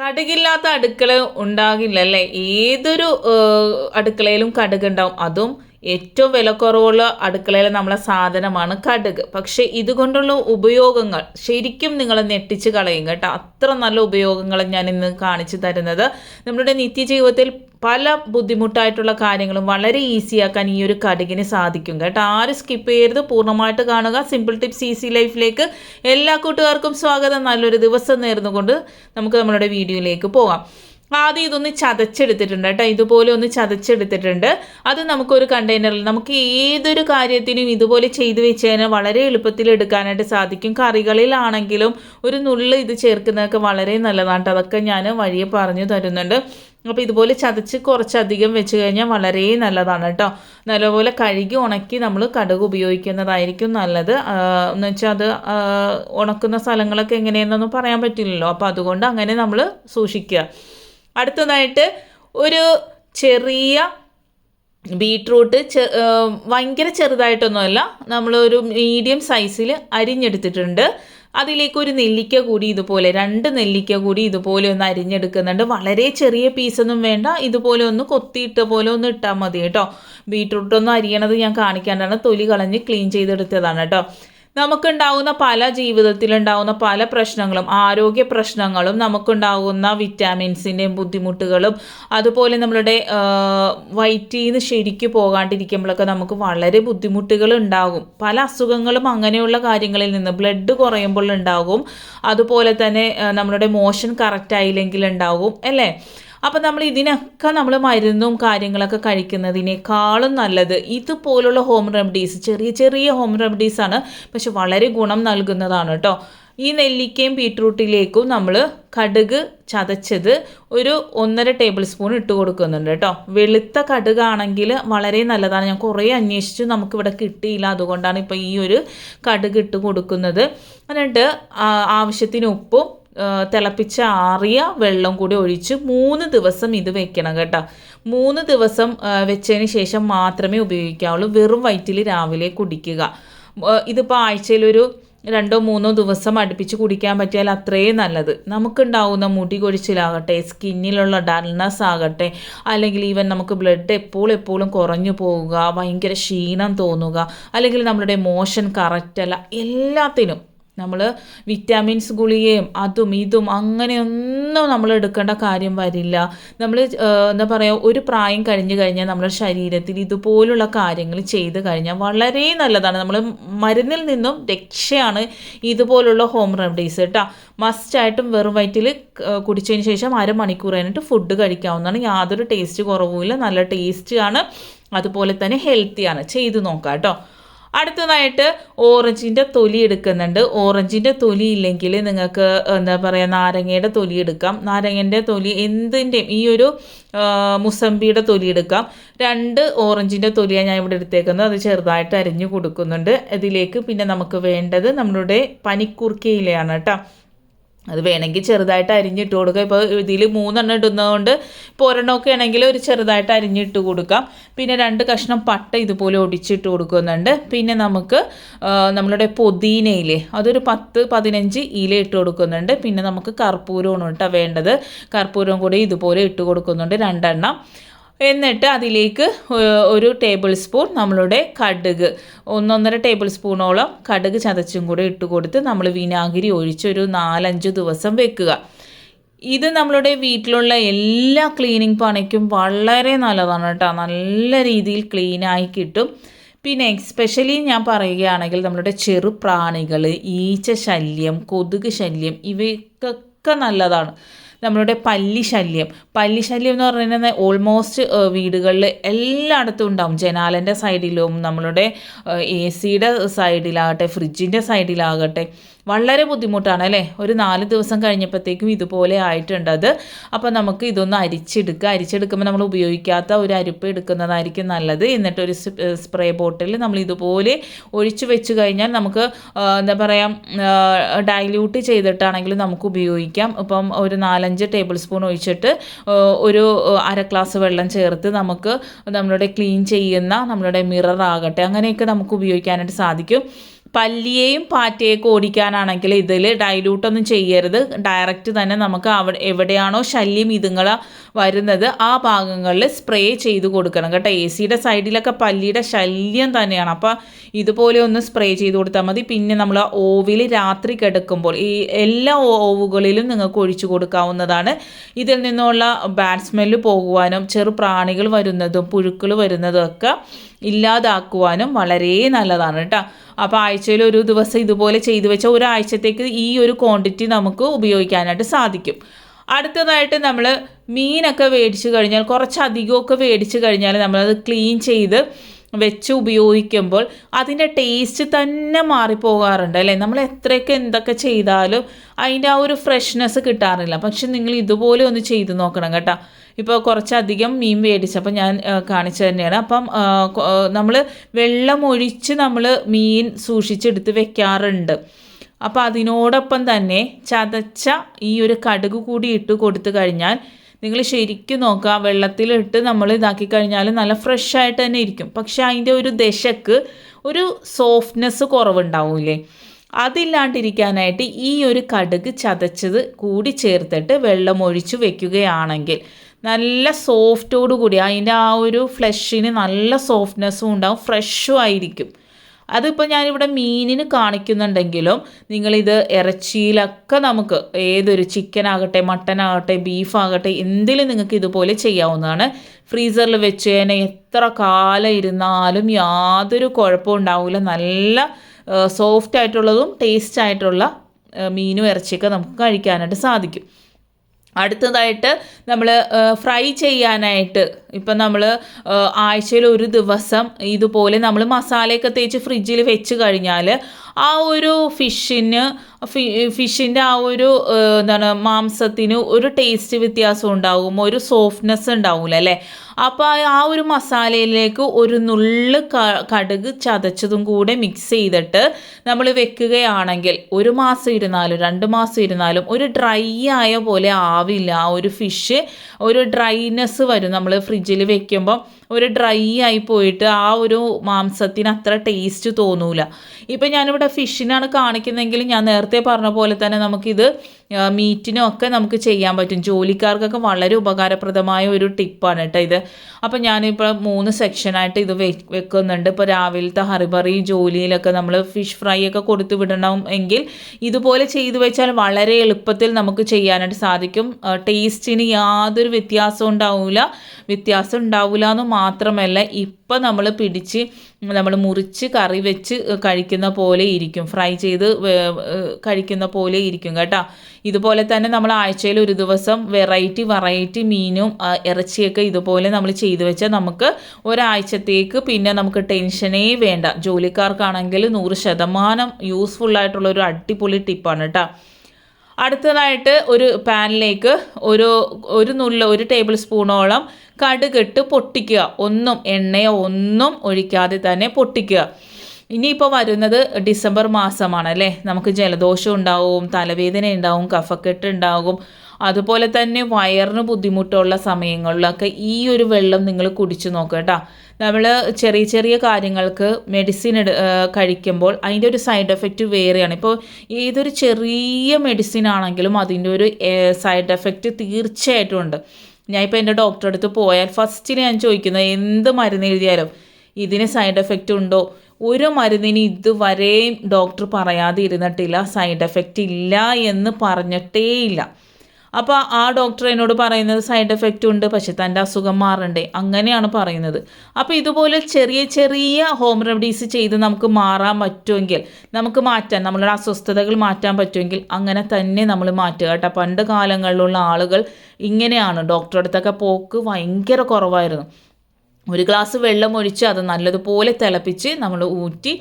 കടുകില്ലാത്ത അടുക്കള ഉണ്ടാകില്ല അല്ലേ ഏതൊരു അടുക്കളയിലും കടുക് ഉണ്ടാവും അതും ഏറ്റവും വിലക്കുറവുള്ള അടുക്കളയിൽ നമ്മളെ സാധനമാണ് കടുക്. പക്ഷേ ഇതുകൊണ്ടുള്ള ഉപയോഗങ്ങൾ ശരിക്കും നിങ്ങൾ നെട്ടിച്ച് കളയും കേട്ടോ. അത്ര നല്ല ഉപയോഗങ്ങൾ ഞാൻ ഇന്ന് കാണിച്ചു തരുന്നത്. നമ്മുടെ നിത്യജീവിതത്തിൽ പല ബുദ്ധിമുട്ടായിട്ടുള്ള കാര്യങ്ങളും വളരെ ഈസിയാക്കാൻ ഈ ഒരു കടുകിന് സാധിക്കും കേട്ടോ. ആരും സ്കിപ്പ് ചെയ്യരുത്. പൂർണമായിട്ട് കാണുക. സിമ്പിൾ ടിപ്സ് ഈസി ലൈഫിലേക്ക് എല്ലാ കൂട്ടുകാർക്കും സ്വാഗതം. നല്ലൊരു ദിവസം നേർന്നുകൊണ്ട് നമുക്ക് നമ്മളുടെ വീഡിയോയിലേക്ക് പോകാം. ആദ്യം ഇതൊന്ന് ചതച്ചെടുത്തിട്ടുണ്ട് കേട്ടോ. ഇതുപോലെ ഒന്ന് ചതച്ചെടുത്തിട്ടുണ്ട്. അത് നമുക്കൊരു കണ്ടെയ്നറിൽ നമുക്ക് ഏതൊരു കാര്യത്തിനും ഇതുപോലെ ചെയ്ത് വെച്ച് കഴിഞ്ഞാൽ വളരെ എളുപ്പത്തിൽ എടുക്കാനായിട്ട് സാധിക്കും. കറികളിലാണെങ്കിലും ഒരു നുള്ള് ഇത് ചേർക്കുന്നതൊക്കെ വളരെ നല്ലതാണ് കേട്ടോ. അതൊക്കെ ഞാൻ വഴിയെ പറഞ്ഞു തരുന്നുണ്ട്. അപ്പോൾ ഇതുപോലെ ചതച്ച് കുറച്ചധികം വെച്ച് കഴിഞ്ഞാൽ വളരെ നല്ലതാണ് കേട്ടോ. നല്ലപോലെ കഴുകി ഉണക്കി നമ്മൾ കടുക് ഉപയോഗിക്കുന്നതായിരിക്കും നല്ലത്. എന്ന് വെച്ചാൽ അത് ഉണക്കുന്ന സ്ഥലങ്ങളൊക്കെ എങ്ങനെയെന്നൊന്നും പറയാൻ പറ്റില്ലല്ലോ. അപ്പോൾ അതുകൊണ്ട് അങ്ങനെ നമ്മൾ സൂക്ഷിക്കുക. അടുത്തതായിട്ട് ഒരു ചെറിയ ബീട്രൂട്ട് ചെ ഭയങ്കര ചെറുതായിട്ടൊന്നുമല്ല. നമ്മളൊരു മീഡിയം സൈസിൽ അരിഞ്ഞെടുത്തിട്ടുണ്ട്. അതിലേക്ക് ഒരു നെല്ലിക്ക കൂടി ഇതുപോലെ രണ്ട് നെല്ലിക്ക കൂടി ഇതുപോലെ ഒന്ന് അരിഞ്ഞെടുക്കുന്നുണ്ട്. വളരെ ചെറിയ പീസൊന്നും വേണ്ട. ഇതുപോലെ ഒന്ന് കൊത്തിയിട്ട പോലെ ഒന്ന് ഇട്ടാൽ മതി കേട്ടോ. ബീട്രൂട്ടൊന്നും അരിയണത് ഞാൻ കാണിക്കാണ്ടാണ്. തൊലി കളഞ്ഞ് ക്ലീൻ ചെയ്തെടുത്തതാണ് കേട്ടോ. നമുക്കുണ്ടാകുന്ന പല ജീവിതത്തിലുണ്ടാകുന്ന പല പ്രശ്നങ്ങളും ആരോഗ്യ പ്രശ്നങ്ങളും നമുക്കുണ്ടാകുന്ന വിറ്റാമിൻസിന്റെയും ബുദ്ധിമുട്ടുകളും അതുപോലെ നമ്മളുടെ വയറ്റിൽ നിന്ന് ശരിക്ക് പോകാണ്ടിരിക്കുമ്പോഴൊക്കെ നമുക്ക് വളരെ ബുദ്ധിമുട്ടുകൾ ഉണ്ടാകും പല അസുഖങ്ങളും അങ്ങനെയുള്ള കാര്യങ്ങളിൽ നിന്ന് ബ്ലഡ് കുറയുമ്പോൾ ഉണ്ടാകും. അതുപോലെ തന്നെ നമ്മളുടെ മോഷൻ കറക്റ്റ് ആയില്ലെങ്കിൽ ഉണ്ടാകും അല്ലേ? അപ്പം നമ്മൾ ഇതിനൊക്കെ നമ്മൾ മരുന്നും കാര്യങ്ങളൊക്കെ കഴിക്കുന്നതിനേക്കാളും നല്ലത് ഇതുപോലുള്ള ഹോം റെമഡീസ് ചെറിയ ചെറിയ ഹോം റെമഡീസാണ് പക്ഷെ വളരെ ഗുണം നൽകുന്നതാണ് കേട്ടോ ഈ നെല്ലിക്കയും ബീട്രൂട്ടിലേക്കും നമ്മൾ കടുക് ചതച്ചത് ഒരു ഒന്നര ടേബിൾ സ്പൂൺ ഇട്ട് കൊടുക്കുന്നുണ്ട് കേട്ടോ വെളുത്ത കടുകാണെങ്കിൽ വളരെ നല്ലതാണ്. ഞാൻ കുറേ അന്വേഷിച്ചു നമുക്കിവിടെ കിട്ടിയില്ല. അതുകൊണ്ടാണ് ഇപ്പോൾ ഈ ഒരു കടുക് ഇട്ട് കൊടുക്കുന്നത്. എന്നിട്ട് ആവശ്യത്തിന് ഉപ്പും തിളപ്പിച്ച ആറിയ വെള്ളം കൂടി ഒഴിച്ച് മൂന്ന് ദിവസം ഇത് വെക്കണം കേട്ടോ. മൂന്ന് ദിവസം വെച്ചതിന് ശേഷം മാത്രമേ ഉപയോഗിക്കാവുള്ളൂ. വെറും വയറ്റിൽ രാവിലെ കുടിക്കുക. ഇതിപ്പോൾ ആഴ്ചയിലൊരു രണ്ടോ മൂന്നോ ദിവസം അടുപ്പിച്ച് കുടിക്കാൻ പറ്റിയാൽ അത്രയും നല്ലത്. നമുക്കുണ്ടാവുന്ന മുടി കൊഴിച്ചിലാകട്ടെ സ്കിന്നിലുള്ള ഡൾനെസ് ആകട്ടെ അല്ലെങ്കിൽ ഈവൻ നമുക്ക് ബ്ലഡ് എപ്പോഴും എപ്പോഴും കുറഞ്ഞു പോവുക ഭയങ്കര ക്ഷീണം തോന്നുക അല്ലെങ്കിൽ നമ്മളുടെ മോഷൻ കറക്റ്റല്ല എല്ലാത്തിനും നമ്മൾ വിറ്റാമിൻസ് ഗുളികയും അതും ഇതും അങ്ങനെയൊന്നും നമ്മൾ എടുക്കേണ്ട കാര്യം വരില്ല. നമ്മൾ എന്താ പറയുക ഒരു പ്രായം കഴിഞ്ഞു കഴിഞ്ഞാൽ നമ്മുടെ ശരീരത്തിൽ ഇതുപോലുള്ള കാര്യങ്ങൾ ചെയ്ത് കഴിഞ്ഞാൽ വളരെ നല്ലതാണ്. നമ്മൾ മരുന്നിൽ നിന്നും രക്ഷയാണ് ഇതുപോലുള്ള ഹോം റെമഡീസ് കേട്ടോ മസ്റ്റായിട്ടും വെറും വയറ്റിൽ കുടിച്ചതിന് ശേഷം അരമണിക്കൂർ കഴിഞ്ഞിട്ട് ഫുഡ് കഴിക്കാവുന്നതാണ്. യാതൊരു ടേസ്റ്റ് കുറവുമില്ല. നല്ല ടേസ്റ്റിയാണ് അതുപോലെ തന്നെ ഹെൽത്തിയാണ് ചെയ്ത് നോക്കാം കേട്ടോ അടുത്തതായിട്ട് ഓറഞ്ചിന്റെ തൊലി എടുക്കുന്നുണ്ട്. ഓറഞ്ചിന്റെ തൊലി ഇല്ലെങ്കിൽ നിങ്ങൾക്ക് എന്താ പറയുക നാരങ്ങയുടെ തൊലി എടുക്കാം. നാരങ്ങന്റെ തൊലി എന്തിന്റെയും ഈ ഒരു മുസമ്പിയുടെ തൊലി എടുക്കാം. രണ്ട് ഓറഞ്ചിന്റെ തൊലിയാണ് ഞാൻ ഇവിടെ എടുത്തേക്കുന്നത്. അത് ചെറുതായിട്ട് അരിഞ്ഞു കൊടുക്കുന്നുണ്ട്. ഇതിലേക്ക് പിന്നെ നമുക്ക് വേണ്ടത് നമ്മളുടെ പനിക്കൂർക്കയിലയാണ് കേട്ടോ. അത് വേണമെങ്കിൽ ചെറുതായിട്ട് അരിഞ്ഞിട്ട് കൊടുക്കുക ഇപ്പോൾ ഇതിൽ മൂന്നെണ്ണം ഇടുന്നതുകൊണ്ട് ഇപ്പോൾ ഒരെണ്ണമൊക്കെ ആണെങ്കിൽ ഒരു ചെറുതായിട്ട് അരിഞ്ഞിട്ട് കൊടുക്കാം. പിന്നെ രണ്ട് കഷ്ണം പട്ട ഇതുപോലെ ഒടിച്ചിട്ട് കൊടുക്കുന്നുണ്ട്. പിന്നെ നമുക്ക് നമ്മളുടെ പൊതീനയിലെ അതൊരു പത്ത് പതിനഞ്ച് ഇല ഇട്ട് കൊടുക്കുന്നുണ്ട്. പിന്നെ നമുക്ക് കർപ്പൂരമാണ് കേട്ടോ വേണ്ടത്. കർപ്പൂരം കൂടി ഇതുപോലെ ഇട്ട് കൊടുക്കുന്നുണ്ട്. രണ്ടെണ്ണം. എന്നിട്ട് അതിലേക്ക് ഒരു ടേബിൾ സ്പൂൺ നമ്മളുടെ കടുക്. ഒന്നൊന്നര ടേബിൾ സ്പൂണോളം കടുക് ചതച്ചും കൂടെ ഇട്ട് കൊടുത്ത് നമ്മൾ വിനാഗിരി ഒഴിച്ചൊരു നാലഞ്ച് ദിവസം വെക്കുക. ഇത് നമ്മളുടെ വീട്ടിലുള്ള എല്ലാ ക്ലീനിങ് പണിക്കും വളരെ നല്ലതാണ് കേട്ടോ. നല്ല രീതിയിൽ ക്ലീനായി കിട്ടും. പിന്നെ എക്സ്പെഷ്യലി ഞാൻ പറയുകയാണെങ്കിൽ നമ്മളുടെ ചെറുപ്രാണികൾ ഈച്ച ശല്യം കൊതുക് ശല്യം ഇവയ്ക്കൊക്കെ നല്ലതാണ്. നമ്മളുടെ പല്ലി ശല്യം. പല്ലി ശല്യം എന്ന് പറയുന്നത് ഓൾമോസ്റ്റ് വീടുകളിൽ എല്ലായിടത്തും ഉണ്ടാവും. ജനാലന്റെ സൈഡിലും നമ്മളുടെ എ സിയുടെ സൈഡിലാകട്ടെ ഫ്രിഡ്ജിന്റെ സൈഡിലാകട്ടെ വളരെ ബുദ്ധിമുട്ടാണ് അല്ലേ? ഒരു നാല് ദിവസം കഴിഞ്ഞപ്പോഴത്തേക്കും ഇതുപോലെ ആയിട്ടുണ്ട് അത്. അപ്പോൾ നമുക്ക് ഇതൊന്ന് അരിച്ചെടുക്കുക. അരിച്ചെടുക്കുമ്പോൾ നമ്മൾ ഉപയോഗിക്കാത്ത ഒരു അരിപ്പ് എടുക്കുന്നതായിരിക്കും നല്ലത്. എന്നിട്ട് ഒരു സ്പ്രേ ബോട്ടിൽ നമ്മൾ ഇതുപോലെ ഒഴിച്ചു വെച്ച് കഴിഞ്ഞാൽ നമുക്ക് എന്താ പറയുക ഡൈല്യൂട്ട് ചെയ്തിട്ടാണെങ്കിലും നമുക്ക് ഉപയോഗിക്കാം. ഇപ്പം ഒരു നാലഞ്ച് ടേബിൾ സ്പൂൺ ഒഴിച്ചിട്ട് ഒരു അര ഗ്ലാസ് വെള്ളം ചേർത്ത് നമുക്ക് നമ്മളുടെ ക്ലീൻ ചെയ്യുന്ന നമ്മളുടെ മിറർ ആകട്ടെ അങ്ങനെയൊക്കെ നമുക്ക് ഉപയോഗിക്കാനായിട്ട് സാധിക്കും. പല്ലിയെയും പാറ്റയൊക്കെ ഓടിക്കാനാണെങ്കിൽ ഇതിൽ ഡൈലൂട്ടൊന്നും ചെയ്യരുത്. ഡയറക്റ്റ് തന്നെ നമുക്ക് അവിടെ എവിടെയാണോ ശല്യം ഇതുങ്ങൾ വരുന്നത് ആ ഭാഗങ്ങളിൽ സ്പ്രേ ചെയ്ത് കൊടുക്കണം കേട്ടോ. എ സിയുടെ സൈഡിലൊക്കെ പല്ലിയുടെ ശല്യം തന്നെയാണ്. അപ്പോൾ ഇതുപോലെ ഒന്ന് സ്പ്രേ ചെയ്ത് കൊടുത്താൽ മതി. പിന്നെ നമ്മൾ ഓവിൽ രാത്രി കിടക്കുമ്പോൾ ഈ എല്ലാ ഓവുകളിലും നിങ്ങൾക്ക് ഒഴിച്ചു കൊടുക്കാവുന്നതാണ്. ഇതിൽ നിന്നുള്ള ബാഡ് സ്മെല്ല് പോകുവാനും ചെറു പ്രാണികൾ വരുന്നതും പുഴുക്കൾ വരുന്നതും ഒക്കെ ഇല്ലാതാക്കുവാനും വളരെ നല്ലതാണ് കേട്ടോ. അപ്പോൾ ആഴ്ചയിൽ ഒരു ദിവസം ഇതുപോലെ ചെയ്തു വെച്ച ഒരാഴ്ചത്തേക്ക് ഈ ഒരു ക്വാണ്ടിറ്റി നമുക്ക് ഉപയോഗിക്കാനായിട്ട് സാധിക്കും. അടുത്തതായിട്ട് നമ്മൾ മീനൊക്കെ മേടിച്ച് കഴിഞ്ഞാൽ കുറച്ചധികമൊക്കെ മേടിച്ച് കഴിഞ്ഞാൽ നമ്മളത് ക്ലീൻ ചെയ്ത് വെച്ച് ഉപയോഗിക്കുമ്പോൾ അതിന്റെ ടേസ്റ്റ് തന്നെ മാറിപ്പോകാറുണ്ട് അല്ലേ? നമ്മൾ എത്രയൊക്കെ എന്തൊക്കെ ചെയ്താലും അതിന്റെ ആ ഒരു ഫ്രഷ്നെസ് കിട്ടാറില്ല. പക്ഷെ നിങ്ങൾ ഇതുപോലെ ഒന്ന് ചെയ്ത് നോക്കണം കേട്ടോ. ഇപ്പോൾ കുറച്ചധികം മീൻ മേടിച്ചപ്പോൾ ഞാൻ കാണിച്ചു തന്നെയാണ്. അപ്പം നമ്മൾ വെള്ളം ഒഴിച്ച് നമ്മൾ മീൻ സൂക്ഷിച്ചെടുത്ത് വെക്കാറുണ്ട്. അപ്പോൾ അതിനോടൊപ്പം തന്നെ ചതച്ച ഈ ഒരു കടുക് കൂടി ഇട്ട് കൊടുത്തു കഴിഞ്ഞാൽ നിങ്ങൾ ശരിക്കും നോക്കുക വെള്ളത്തിലിട്ട് നമ്മൾ ഇതാക്കി കഴിഞ്ഞാൽ നല്ല ഫ്രഷ് ആയിട്ട് തന്നെ ഇരിക്കും. പക്ഷേ അതിന്റെ ഒരു ദശക്ക് ഒരു സോഫ്റ്റ്നെസ് കുറവുണ്ടാവില്ലേ? അതില്ലാണ്ടിരിക്കാനായിട്ട് ഈ ഒരു കടുക് ചതച്ചത് കൂടി ചേർത്തിട്ട് വെള്ളം ഒഴിച്ചു വെക്കുകയാണെങ്കിൽ നല്ല സോഫ്റ്റോടു കൂടി അതിന്റെ ആ ഒരു ഫ്ലഷിന് നല്ല സോഫ്റ്റ്നെസ്സും ഉണ്ടാവും ഫ്രഷും ആയിരിക്കും. അതിപ്പോൾ ഞാനിവിടെ മീനിന് കാണിക്കുന്നുണ്ടെങ്കിലും നിങ്ങളിത് ഇറച്ചിയിലൊക്കെ നമുക്ക് ഏതൊരു ചിക്കൻ ആകട്ടെ മട്ടൻ ആകട്ടെ ബീഫ് എന്തിലും നിങ്ങൾക്ക് ഇതുപോലെ ചെയ്യാവുന്നതാണ്. ഫ്രീസറിൽ വെച്ച് തന്നെ എത്ര കാലം ഇരുന്നാലും യാതൊരു കുഴപ്പവും ഉണ്ടാവില്ല. നല്ല സോഫ്റ്റ് ആയിട്ടുള്ളതും ടേസ്റ്റ് ആയിട്ടുള്ള മീനും ഇറച്ചിയൊക്കെ നമുക്ക് കഴിക്കാനായിട്ട് സാധിക്കും. അടുത്തതായിട്ട് നമ്മൾ ഫ്രൈ ചെയ്യാനായിട്ട് ഇപ്പം നമ്മൾ ആഴ്ചയിൽ ഒരു ദിവസം ഇതുപോലെ നമ്മൾ മസാലയൊക്കെ തേച്ച് ഫ്രിഡ്ജിൽ വെച്ച് കഴിഞ്ഞാൽ ആ ഒരു ഫിഷിന് ഫിഷിന്റെ ആ ഒരു എന്താണ് മാംസത്തിന് ഒരു ടേസ്റ്റ് വ്യത്യാസം ഉണ്ടാകും ഒരു സോഫ്റ്റ്നെസ് ഉണ്ടാവില്ല അല്ലേ? അപ്പോൾ ആ ഒരു മസാലയിലേക്ക് ഒരു നുള്ള് കടുക് ചതച്ചതും കൂടെ മിക്സ് ചെയ്തിട്ട് നമ്മൾ വെക്കുകയാണെങ്കിൽ ഒരു മാസം ഇരുന്നാലും രണ്ട് മാസം ഇരുന്നാലും ഒരു ഡ്രൈ ആയ പോലെ ആവില്ല. ആ ഒരു ഫിഷ് ഒരു ഡ്രൈനെസ് വരും. നമ്മൾ ഫ്രിഡ്ജിൽ വെക്കുമ്പോൾ ഒരു ഡ്രൈ ആയി പോയിട്ട് ആ ഒരു മാംസത്തിന് അത്ര ടേസ്റ്റ് തോന്നൂല. ഇപ്പം ഞാനിവിടെ ഫിഷിനാണ് കാണിക്കുന്നതെങ്കിൽ ഞാൻ നേരത്തെ പറഞ്ഞ പോലെ തന്നെ നമുക്കിത് മീറ്റിനും ഒക്കെ നമുക്ക് ചെയ്യാൻ പറ്റും. ജോലിക്കാർക്കൊക്കെ വളരെ ഉപകാരപ്രദമായ ഒരു ടിപ്പാണ് കേട്ടോ ഇത്. അപ്പം ഞാനിപ്പോൾ മൂന്ന് സെക്ഷനായിട്ട് ഇത് വെക്കുന്നുണ്ട്. ഇപ്പോൾ രാവിലത്തെ ഹറിബറി ജോലിയിലൊക്കെ നമ്മൾ ഫിഷ് ഫ്രൈ ഒക്കെ കൊടുത്തു വിടണം എങ്കിൽ ഇതുപോലെ ചെയ്തു വെച്ചാൽ വളരെ എളുപ്പത്തിൽ നമുക്ക് ചെയ്യാനായിട്ട് സാധിക്കും. ടേസ്റ്റിന് യാതൊരു വ്യത്യാസവും ഉണ്ടാവില്ല വ്യത്യാസം ഉണ്ടാവില്ല എന്ന് മാത്രമല്ല ഇപ്പം നമ്മൾ പിടിച്ച് നമ്മൾ മുറിച്ച് കറി വെച്ച് കഴിക്കുന്ന പോലെ ഇരിക്കും. ഫ്രൈ ചെയ്ത് കഴിക്കുന്ന പോലെ ഇരിക്കും കേട്ടോ. ഇതുപോലെ തന്നെ നമ്മൾ ആഴ്ചയിൽ ഒരു ദിവസം വെറൈറ്റി വെറൈറ്റി മീനും ഇറച്ചിയൊക്കെ ഇതുപോലെ നമ്മൾ ചെയ്തു വെച്ചാൽ നമുക്ക് ഒരാഴ്ചത്തേക്ക് പിന്നെ നമുക്ക് ടെൻഷനേ വേണ്ട. ജോലിക്കാർക്കാണെങ്കിൽ നൂറ് ശതമാനം ആയിട്ടുള്ള ഒരു അടിപൊളി ടിപ്പാണ് കേട്ടോ. അടുത്തതായിട്ട് ഒരു പാനിലേക്ക് ഒരു ഒരു നുള്ള ഒരു ടേബിൾ സ്പൂണോളം കടുകിട്ട് പൊട്ടിക്കുക. ഒന്നും എണ്ണയോ ഒന്നും ഒഴിക്കാതെ തന്നെ പൊട്ടിക്കുക. ഇനിയിപ്പോൾ വരുന്നത് ഡിസംബർ മാസമാണ് അല്ലേ? നമുക്ക് ജലദോഷം ഉണ്ടാവും തലവേദന ഉണ്ടാവും കഫക്കെട്ട് ഉണ്ടാകും. അതുപോലെ തന്നെ വയറിന് ബുദ്ധിമുട്ടുള്ള സമയങ്ങളിലൊക്കെ ഈ ഒരു വെള്ളം നിങ്ങൾ കുടിച്ചു നോക്കുക കേട്ടോ. നമ്മൾ ചെറിയ ചെറിയ കാര്യങ്ങൾക്ക് മെഡിസിൻ കഴിക്കുമ്പോൾ അതിന്റെ ഒരു സൈഡ് എഫക്റ്റ് വേറെയാണ്. ഇപ്പോൾ ഏതൊരു ചെറിയ മെഡിസിൻ ആണെങ്കിലും അതിന്റെ ഒരു സൈഡ് എഫക്റ്റ് തീർച്ചയായിട്ടും ഉണ്ട്. ഞാൻ എന്റെ ഡോക്ടറെ അടുത്ത് പോയാൽ ഫസ്റ്റിൽ ഞാൻ ചോദിക്കുന്നത് എന്ത് മരുന്ന് എഴുതിയാലും ഇതിന് സൈഡ് എഫക്റ്റ് ഉണ്ടോ? ഒരു മരുന്നിന് ഇതുവരെയും ഡോക്ടർ പറയാതെ ഇരുന്നിട്ടില്ല സൈഡ് എഫക്റ്റ് ഇല്ല എന്ന് പറഞ്ഞിട്ടേ ഇല്ല അപ്പോൾ ആ ഡോക്ടർ എന്നോട് പറയുന്നത് സൈഡ് എഫക്റ്റ് ഉണ്ട് പക്ഷെ തന്റെ അസുഖം മാറണ്ടേ അങ്ങനെയാണ് പറയുന്നത്. അപ്പോൾ ഇതുപോലെ ചെറിയ ചെറിയ ഹോം റെമഡീസ് ചെയ്ത് നമുക്ക് മാറാൻ പറ്റുമെങ്കിൽ നമുക്ക് മാറ്റാൻ നമ്മളുടെ അസ്വസ്ഥതകൾ മാറ്റാൻ പറ്റുമെങ്കിൽ അങ്ങനെ തന്നെ നമ്മൾ മാറ്റുക കേട്ടോ. പണ്ട് കാലങ്ങളിലുള്ള ആളുകൾ ഇങ്ങനെയാണ്. ഡോക്ടറെ അടുത്തൊക്കെ പോക്ക് ഭയങ്കര കുറവായിരുന്നു. ഒരു ഗ്ലാസ് വെള്ളം ഒഴിച്ച് അത് നല്ലതുപോലെ തിളപ്പിച്ച് നമ്മൾ ഊറ്റി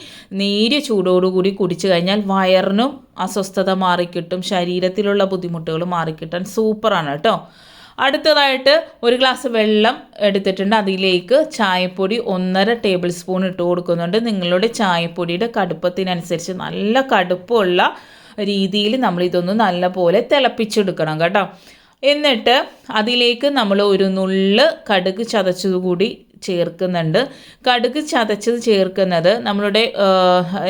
നേരിയ ചൂടോടുകൂടി കുടിച്ചു കഴിഞ്ഞാൽ വയറിനും അസ്വസ്ഥത മാറിക്കിട്ടും ശരീരത്തിലുള്ള ബുദ്ധിമുട്ടുകൾ മാറിക്കിട്ടാൻ സൂപ്പറാണ് കേട്ടോ. അടുത്തതായിട്ട് ഒരു ഗ്ലാസ് വെള്ളം എടുത്തിട്ടുണ്ട്. അതിലേക്ക് ചായപ്പൊടി ഒന്നര ടേബിൾ സ്പൂൺ ഇട്ട് കൊടുക്കുന്നുണ്ട്. നിങ്ങളുടെ ചായപ്പൊടിയുടെ കടുപ്പത്തിനനുസരിച്ച് നല്ല കടുപ്പമുള്ള രീതിയിൽ നമ്മൾ ഇതൊന്ന് നല്ലപോലെ തിളപ്പിച്ചെടുക്കണം കേട്ടോ. എന്നിട്ട് അതിലേക്ക് നമ്മൾ ഒരു നുള്ള് കടുക് ചതച്ചതുകൂടി ചേർക്കുന്നുണ്ട്. കടുക് ചതച്ചത് ചേർക്കുന്നത് നമ്മളുടെ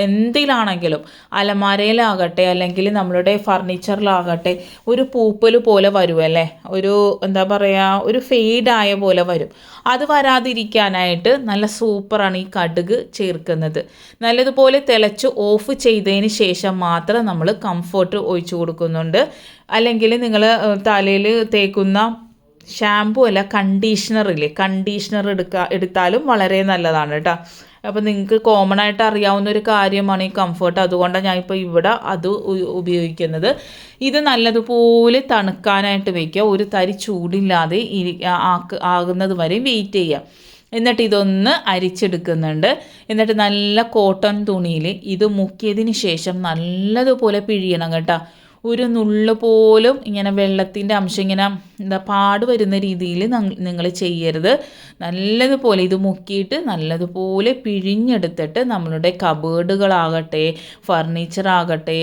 എന്തിലാണെങ്കിലും അലമാരയിലാകട്ടെ അല്ലെങ്കിൽ നമ്മളുടെ ഫർണിച്ചറിലാകട്ടെ ഒരു പൂപ്പൽ പോലെ വരും അല്ലേ? ഒരു എന്താ പറയുക ഒരു ഫെയ്ഡായ പോലെ വരും. അത് വരാതിരിക്കാനായിട്ട് നല്ല സൂപ്പറാണ് ഈ കടുക് ചേർക്കുന്നത്. നല്ലതുപോലെ തിളച്ച് ഓഫ് ചെയ്തതിന് ശേഷം മാത്രം നമ്മൾ കംഫർട്ട് ഒഴിച്ചു കൊടുക്കുന്നുണ്ട്. അല്ലെങ്കിൽ നിങ്ങൾ തലയിൽ തേക്കുന്ന ഷാമ്പു അല്ല കണ്ടീഷണർ ഇല്ലേ? കണ്ടീഷണർ എടുക്കുക എടുത്താലും വളരെ നല്ലതാണ് കേട്ടോ അപ്പോൾ നിങ്ങൾക്ക് കോമൺ ആയിട്ട് അറിയാവുന്ന ഒരു കാര്യമാണ് ഈ കംഫർട്ട് അതുകൊണ്ടാണ് ഞാൻ ഇപ്പോൾ ഇവിടെ അത് ഉപയോഗിക്കുന്നത്. ഇത് നല്ലതുപോലെ തണുക്കാനായിട്ട് വയ്ക്കുക ഒരു തരി ചൂടില്ലാതെ ആകുന്നത് വരെ വെയിറ്റ് ചെയ്യുക. എന്നിട്ട് ഇതൊന്ന് അരിച്ചെടുക്കുന്നുണ്ട്. എന്നിട്ട് നല്ല കോട്ടൺ തുണിയിൽ ഇത് മുക്കിയതിന് ശേഷം നല്ലതുപോലെ പിഴിയണം കേട്ടോ. ഒരു നുള്ളു പോലും ഇങ്ങനെ വെള്ളത്തിന്റെ അംശം ഇങ്ങനെ എന്താ പാട് വരുന്ന രീതിയിൽ നിങ്ങൾ ചെയ്യരുത്. നല്ലതുപോലെ ഇത് മുക്കിയിട്ട് നല്ലതുപോലെ പിഴിഞ്ഞെടുത്തിട്ട് നമ്മളുടെ കബേർഡുകളാകട്ടെ ഫർണിച്ചറാകട്ടെ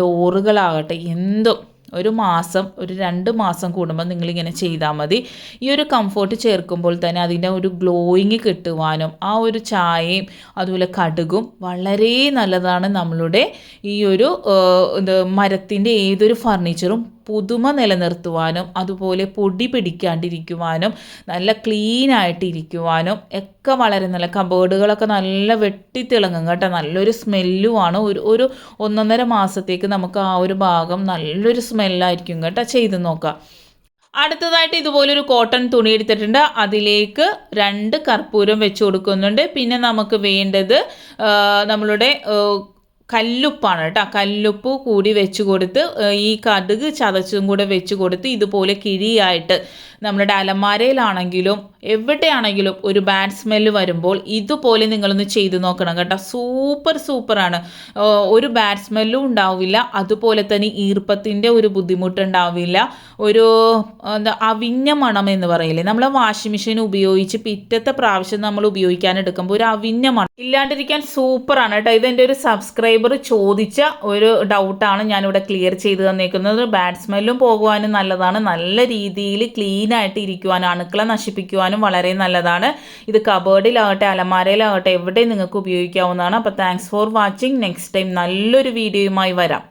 ഡോറുകളാകട്ടെ എന്തോ ഒരു മാസം ഒരു രണ്ട് മാസം കൂടുമ്പോൾ നിങ്ങളിങ്ങനെ ചെയ്താൽ മതി. ഈ ഒരു കംഫോർട്ട് ചേർക്കുമ്പോൾ തന്നെ അതിന്റെ ഒരു ഗ്ലോയിങ് കിട്ടുവാനും ആ ഒരു ചായയും അതുപോലെ കടുകും വളരെ നല്ലതാണ് നമ്മളുടെ ഈ ഒരു മരത്തിന്റെ ഏതൊരു ഫർണിച്ചറും പുതുമ നിലനിർത്തുവാനും അതുപോലെ പൊടി പിടിക്കാണ്ടിരിക്കുവാനും നല്ല ക്ലീൻ ആയിട്ടിരിക്കുവാനും ഒക്കെ വളരെ നല്ല കബേർഡുകളൊക്കെ നല്ല വെട്ടിത്തിളങ്ങും കേട്ടോ. നല്ലൊരു സ്മെല്ലുമാണ് ഒരു ഒരു ഒന്നൊന്നര മാസത്തേക്ക് നമുക്ക് ആ ഒരു ഭാഗം നല്ലൊരു സ്മെല്ലായിരിക്കും കേട്ടോ ചെയ്ത് നോക്കാം. അടുത്തതായിട്ട് ഇതുപോലൊരു കോട്ടൺ തുണി എടുത്തിട്ടുണ്ട്. അതിലേക്ക് രണ്ട് കർപ്പൂരം വെച്ച് കൊടുക്കുന്നുണ്ട്. പിന്നെ നമുക്ക് വേണ്ടത് നമ്മളുടെ കല്ലുപ്പാണ് കേട്ടോ. കല്ലുപ്പ് കൂടി വെച്ച് കൊടുത്ത് ഈ കടുക് ചതച്ചും കൂടെ വെച്ച് കൊടുത്ത് ഇതുപോലെ കിഴിയായിട്ട് നമ്മുടെ അലമാരയിലാണെങ്കിലും എവിടെയാണെങ്കിലും ഒരു ബാഡ് സ്മെല്ല് വരുമ്പോൾ ഇതുപോലെ നിങ്ങളൊന്ന് ചെയ്തു നോക്കണം കേട്ടോ. സൂപ്പർ സൂപ്പറാണ്. ഒരു ബാഡ് സ്മെല്ലും ഉണ്ടാവില്ല. അതുപോലെ തന്നെ ഈർപ്പത്തിന്റെ ഒരു ബുദ്ധിമുട്ടുണ്ടാവില്ല. ഒരു എന്താ അവിഞ്ഞ മണം എന്ന് പറയില്ലേ? നമ്മൾ വാഷിംഗ് മെഷീൻ ഉപയോഗിച്ച് പിറ്റത്തെ പ്രാവശ്യം നമ്മൾ ഉപയോഗിക്കാൻ എടുക്കുമ്പോൾ ഒരു അവിഞ്ഞ മണം. ഇല്ലാണ്ടിരിക്കാൻ സൂപ്പറാണ് കേട്ടോ. ഇതെന്റെ ഒരു സബ്സ്ക്രൈബർ ചോദിച്ച ഒരു ഡൗട്ടാണ് ഞാനിവിടെ ക്ലിയർ ചെയ്ത് തന്നേക്കുന്നത്. ബാഡ് സ്മെല്ലും പോകുവാനും നല്ലതാണ്. നല്ല രീതിയിൽ ക്ലീൻ ആയിട്ട് ഇരിക്കുവാനും അണുക്കളെ നശിപ്പിക്കുവാനും വളരെ നല്ലതാണ്. ഇത് കബേർഡിലാകട്ടെ അലമാരയിലാകട്ടെ എവിടെ നിങ്ങൾക്ക് ഉപയോഗിക്കാവുന്നതാണ്. അപ്പോൾ thanks for watching next time നല്ലൊരു വീഡിയോയുമായി വരാം.